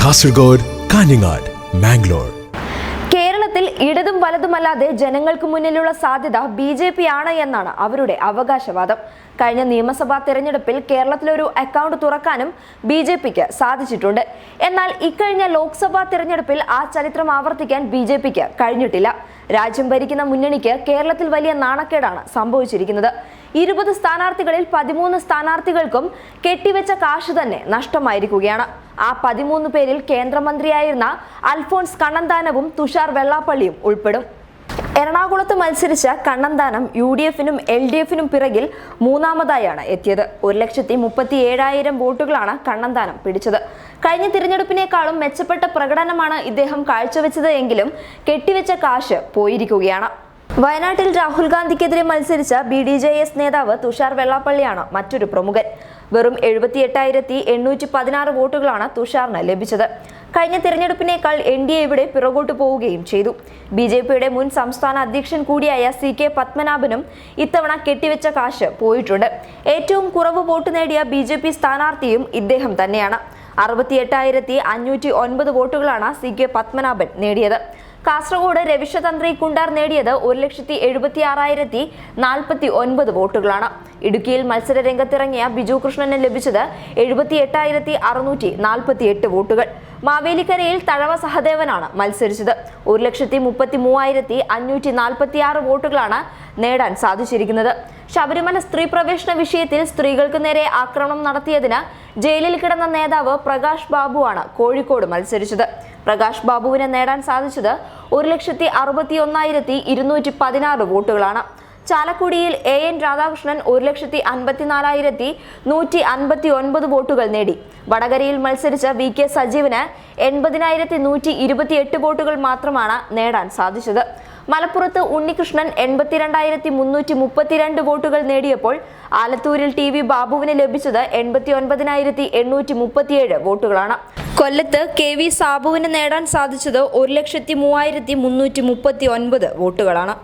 കാസർഗോഡ് കാഞ്ഞങ്ങാട് മാംഗ്ലൂർ കേരളത്തിൽ ഇടതും വലതുമല്ലാതെ ജനങ്ങൾക്ക് മുന്നിലുള്ള സാധ്യത ബി ജെ പി ആണ് എന്നാണ് അവരുടെ അവകാശവാദം. കഴിഞ്ഞ നിയമസഭാ തെരഞ്ഞെടുപ്പിൽ കേരളത്തിലൊരു അക്കൗണ്ട് തുറക്കാനും ബി ജെ പിക്ക് സാധിച്ചിട്ടുണ്ട്. എന്നാൽ ഇക്കഴിഞ്ഞ ലോക്സഭാ തെരഞ്ഞെടുപ്പിൽ ആ ചരിത്രം ആവർത്തിക്കാൻ ബി ജെ പിക്ക് കഴിഞ്ഞിട്ടില്ല. രാജ്യം ഭരിക്കുന്ന മുന്നണിക്ക് കേരളത്തിൽ വലിയ നാണക്കേടാണ് സംഭവിച്ചിരിക്കുന്നത്. ഇരുപത് സ്ഥാനാർത്ഥികളിൽ പതിമൂന്ന് സ്ഥാനാർത്ഥികൾക്കും കെട്ടിവെച്ച കാശ് തന്നെ നഷ്ടമായിരിക്കുകയാണ്. ആ പതിമൂന്ന് പേരിൽ കേന്ദ്രമന്ത്രിയായിരുന്ന അൽഫോൺസ് കണ്ണന്താനവും തുഷാർ വെള്ളാപ്പള്ളിയും ഉൾപ്പെടും. എറണാകുളത്ത് മത്സരിച്ച കണ്ണന്താനം യു ഡി എഫിനും എൽ ഡി എഫിനും പിറകിൽ മൂന്നാമതായാണ് എത്തിയത്. ഒരു ലക്ഷത്തി മുപ്പത്തി ഏഴായിരം വോട്ടുകളാണ് കണ്ണന്താനം പിടിച്ചത്. കഴിഞ്ഞ തിരഞ്ഞെടുപ്പിനേക്കാളും മെച്ചപ്പെട്ട പ്രകടനമാണ് ഇദ്ദേഹം കാഴ്ചവെച്ചത് എങ്കിലും കെട്ടിവെച്ച കാശ് പോയിരിക്കുകയാണ്. വയനാട്ടിൽ രാഹുൽ ഗാന്ധിക്കെതിരെ മത്സരിച്ച ബി ഡി ജെ എസ് നേതാവ് തുഷാർ വെള്ളാപ്പള്ളിയാണ് മറ്റൊരു പ്രമുഖൻ. വെറും എഴുപത്തി എട്ടായിരത്തി എണ്ണൂറ്റി പതിനാറ് വോട്ടുകളാണ് തുഷാറിന് ലഭിച്ചത്. കഴിഞ്ഞ തിരഞ്ഞെടുപ്പിനേക്കാൾ എൻ ഡി എ ഇവിടെ പിറകോട്ട് പോവുകയും ചെയ്തു. ബി ജെ പിയുടെ മുൻ സംസ്ഥാന അധ്യക്ഷൻ കൂടിയായ സി കെ പത്മനാഭനും ഇത്തവണ കെട്ടിവെച്ച കാശ് പോയിട്ടുണ്ട്. ഏറ്റവും കുറവ് വോട്ട് നേടിയ ബി സ്ഥാനാർത്ഥിയും ഇദ്ദേഹം തന്നെയാണ്. അറുപത്തി എട്ടായിരത്തി അഞ്ഞൂറ്റി ഒൻപത് വോട്ടുകളാണ് സി കെ പത്മനാഭൻ നേടിയത്. കാസർഗോഡ് രവിശതന്ത്രി കുണ്ടാർ നേടിയത് ഒരു ലക്ഷത്തി എഴുപത്തി ആറായിരത്തി നാൽപ്പത്തി ഒൻപത് വോട്ടുകളാണ്. ഇടുക്കിയിൽ മത്സര രംഗത്തിറങ്ങിയ ബിജു കൃഷ്ണന് ലഭിച്ചത് എഴുപത്തി എട്ടായിരത്തി അറുന്നൂറ്റി നാൽപ്പത്തി എട്ട് വോട്ടുകൾ. മാവേലിക്കരയിൽ തഴവ സഹദേവനാണ് മത്സരിച്ചത്. ഒരു ലക്ഷത്തി മുപ്പത്തി മൂവായിരത്തി അഞ്ഞൂറ്റി നാൽപ്പത്തി ആറ് വോട്ടുകളാണ് നേടാൻ സാധിച്ചിരിക്കുന്നത്. ശബരിമല സ്ത്രീ പ്രവേശന വിഷയത്തിൽ സ്ത്രീകൾക്ക് നേരെ ആക്രമണം നടത്തിയതിന് ജയിലിൽ കിടന്ന നേതാവ് പ്രകാശ് ബാബുവാണ് കോഴിക്കോട് മത്സരിച്ചത്. പ്രകാശ് ബാബുവിന് നേടാൻ സാധിച്ചത് ഒരു ലക്ഷത്തി അറുപത്തി ഒന്നായിരത്തി ഇരുന്നൂറ്റി പതിനാറ് വോട്ടുകളാണ്. ചാലക്കുടിയിൽ എ എൻ രാധാകൃഷ്ണൻ ഒരു ലക്ഷത്തി അൻപത്തിനാലായിരത്തി നൂറ്റി അൻപത്തി ഒൻപത് വോട്ടുകൾ നേടി. വടകരയിൽ മത്സരിച്ച വി കെ സജീവിന് എൺപതിനായിരത്തി നൂറ്റി ഇരുപത്തി എട്ട് വോട്ടുകൾ മാത്രമാണ് നേടാൻ സാധിച്ചത്. മലപ്പുറത്ത് ഉണ്ണികൃഷ്ണൻ എൺപത്തിരണ്ടായിരത്തി മുന്നൂറ്റി മുപ്പത്തിരണ്ട് വോട്ടുകൾ നേടിയപ്പോൾ ആലത്തൂരിൽ ടി വി ബാബുവിന് ലഭിച്ചത് എൺപത്തി ഒൻപതിനായിരത്തി എണ്ണൂറ്റി മുപ്പത്തിയേഴ് വോട്ടുകളാണ് കൊല്ലത്ത് കെ വി സാബുവിന് നേടാൻ സാധിച്ചത് ഒരു ലക്ഷത്തി മൂവായിരത്തി മുന്നൂറ്റി മുപ്പത്തി ഒൻപത് വോട്ടുകളാണ്